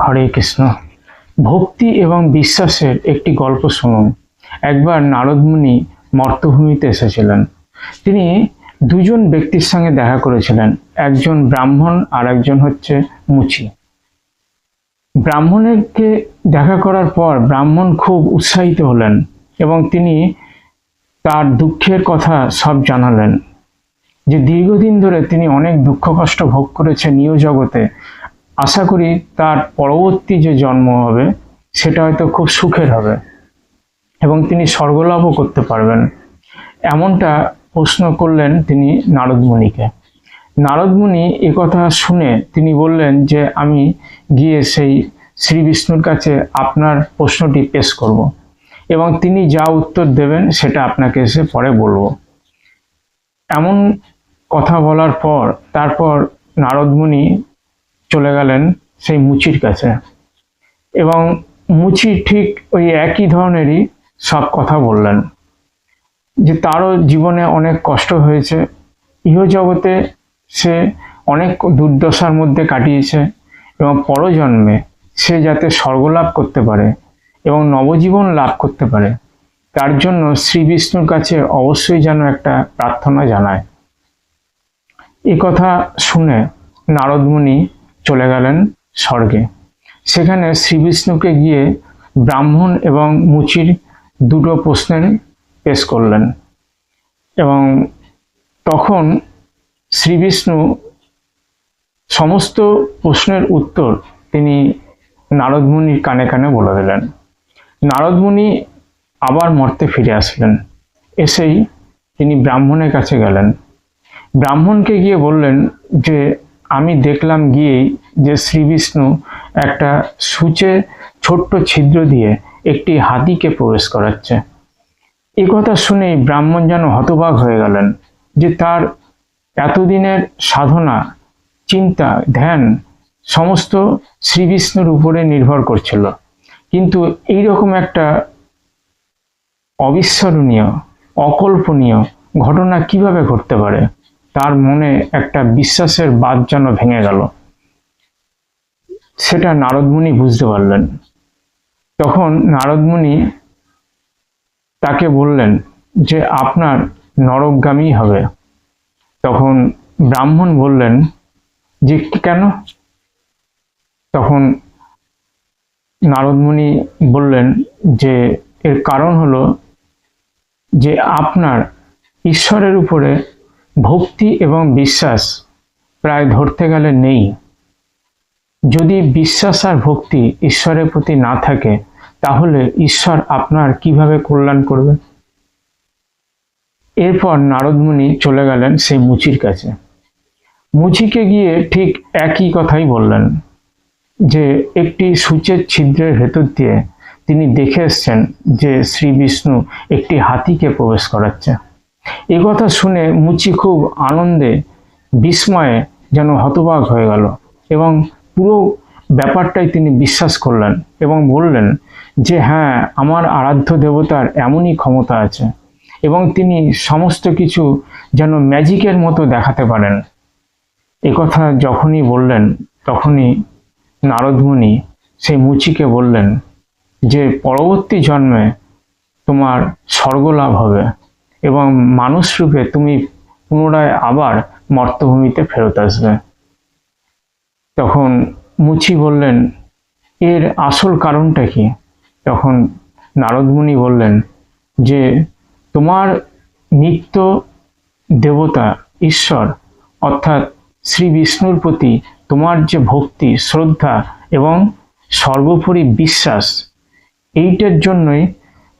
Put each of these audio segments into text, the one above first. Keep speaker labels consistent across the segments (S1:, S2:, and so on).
S1: হরে কৃষ্ণ। ভক্তি এবং বিশ্বাসের একটি গল্প শুনুন। একবার নারদমুনি মর্তভূমিতে এসেছিলেন। তিনি দুজন ব্যক্তির সঙ্গে দেখা করেছিলেন, একজন ব্রাহ্মণ আর একজন হচ্ছে মুচি। ব্রাহ্মণেরকে দেখা করার পর ব্রাহ্মণ খুব উৎসাহিত হলেন এবং তিনি তার দুঃখের কথা সব জানালেন। যে দীর্ঘদিন ধরে তিনি অনেক দুঃখ কষ্ট ভোগ করেছেন নিয় জগতে আশা করি তার পরবর্তী যে জন্ম হবে, সেটা হয়তো খুব সুখের হবে এবং তিনি স্বর্গলাভও করতে পারবেন। এমনটা প্রশ্ন করলেন তিনি নারদমুনিকে নারদমুনি কথা শুনে তিনি বললেন যে, আমি গিয়ে সেই শ্রী বিষ্ণুর কাছে আপনার প্রশ্নটি পেশ করব এবং তিনি যা উত্তর দেবেন সেটা আপনাকে এসে পরে বলব। এমন কথা বলার পর, তারপর নারদমুনি চলে গেলেন সেই মুচির কাছে। এবং মুচি ঠিক ওই একই ধরনেরই সব কথা বললেন, যে তারও জীবনে অনেক কষ্ট হয়েছে। ইহজগতে সে অনেক দুর্দশার মধ্যে কাটিয়েছে এবং পরজন্মে সে যাতে স্বর্গলাভ করতে পারে এবং নবজীবন লাভ করতে পারে, তার জন্য শ্রী বিষ্ণুর কাছে অবশ্যই যেন একটা প্রার্থনা জানায়। এ কথা শুনে নারদমুনি চলে গেলেন স্বর্গে। সেখানে শ্রী বিষ্ণুকে গিয়ে ব্রাহ্মণ এবং মুচির দুটো প্রশ্নের পেশ করলেন এবং তখন শ্রী বিষ্ণু সমস্ত প্রশ্নের উত্তর তিনি নারদমুনির কানে কানে বলে দিলেন। নারদমুনি আবার মর্তে ফিরে আসলেন। এসেই তিনি ব্রাহ্মণের কাছে গেলেন। ব্রাহ্মণকে গিয়ে বললেন যে আমি দেখলাম গিয়েই যে শ্রীবিষ্ণু একটা সূচে ছোট্ট ছিদ্র দিয়ে একটি হাতিকে প্রবেশ করাচ্ছে। এ কথা শুনেই ব্রাহ্মণ যেন হতবাক হয়ে গেলেন যে তার এতদিনের সাধনা, চিন্তা, ধ্যান সমস্ত শ্রীবিষ্ণুর উপরে নির্ভর করছিল। কিন্তু এই রকম একটা অবিস্মরণীয়, অকল্পনীয় ঘটনা কীভাবে ঘটতে পারে? তার মনে একটা বিশ্বাসের বাদ যেন ভেঙে গেল। সেটা নারদমুনি বুঝতে পারলেন। তখন নারদমুনি তাকে বললেন যে, আপনার নরকগামী হবে। তখন ব্রাহ্মণ বললেন, যে কেন? তখন নারদমুনি বললেন যে, এর কারণ হলো যে, আপনার ঈশ্বরের উপরে ভক্তি এবং বিশ্বাস প্রায় ধরতে গেলে নেই। যদি বিশ্বাস আর ভক্তি ঈশ্বরের প্রতি না থাকে, তাহলে ঈশ্বর আপনার কীভাবে কল্যাণ করবে এরপর নারদমুনি চলে গেলেন সেই মুচির কাছে। মুচিকে গিয়ে ঠিক একই কথাই বললেন, যে একটি সূচের ছিদ্রের ভেতর দিয়ে তিনি দেখে এসছেন যে শ্রী বিষ্ণু একটি হাতিকে প্রবেশ করাচ্ছে। এ কথা শুনে মুচি খুব আনন্দে, বিস্ময়ে যেন হতবাক হয়ে গেল এবং পুরো ব্যাপারটাই তিনি বিশ্বাস করলেন এবং বললেন যে হ্যাঁ আমার আরাধ্য দেবতার এমনই ক্ষমতা আছে এবং তিনি সমস্ত কিছু যেন ম্যাজিকের মতো দেখাতে পারেন। কথা যখনই বললেন, তখনই নারদমুনি সেই মুচিকে বললেন যে, পরবর্তী জন্মে তোমার স্বর্গলাভ হবে। এবং মানুষ রূপে তুমি পুনরায় আবার মর্তভূমিতে ফেরত আসবে। তখন মুচি বললেন, এর আসল কারণটা কি? তখন নারদমুনি বললেন, যে তোমার নিত্য দেবতা ঈশ্বর, অর্থাৎ শ্রী বিষ্ণুর প্রতি তোমার যে ভক্তি, শ্রদ্ধা এবং সর্বোপরি বিশ্বাস, এইটার জন্যই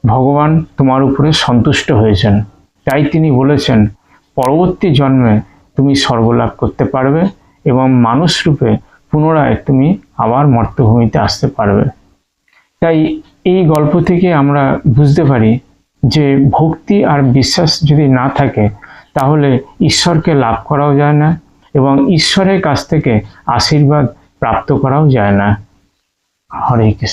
S1: ভগবান তোমার উপরে সন্তুষ্ট হয়েছেন। তাই তিনি বলেছেন, পরবর্তী জন্মে তুমি স্বর্গলাভ করতে পারবে এবং মানুষ রূপে পুনরায় তুমি আবার মর্তভূমিতে আসতে পারবে। তাই এই গল্প থেকে আমরা বুঝতে পারি যে ভক্তি আর বিশ্বাস যদি না থাকে, তাহলে ঈশ্বরকে লাভ করাও যায় না এবং ঈশ্বরের কাছ থেকে আশীর্বাদ প্রাপ্ত করাও যায় না। হরে কৃষ্ণ।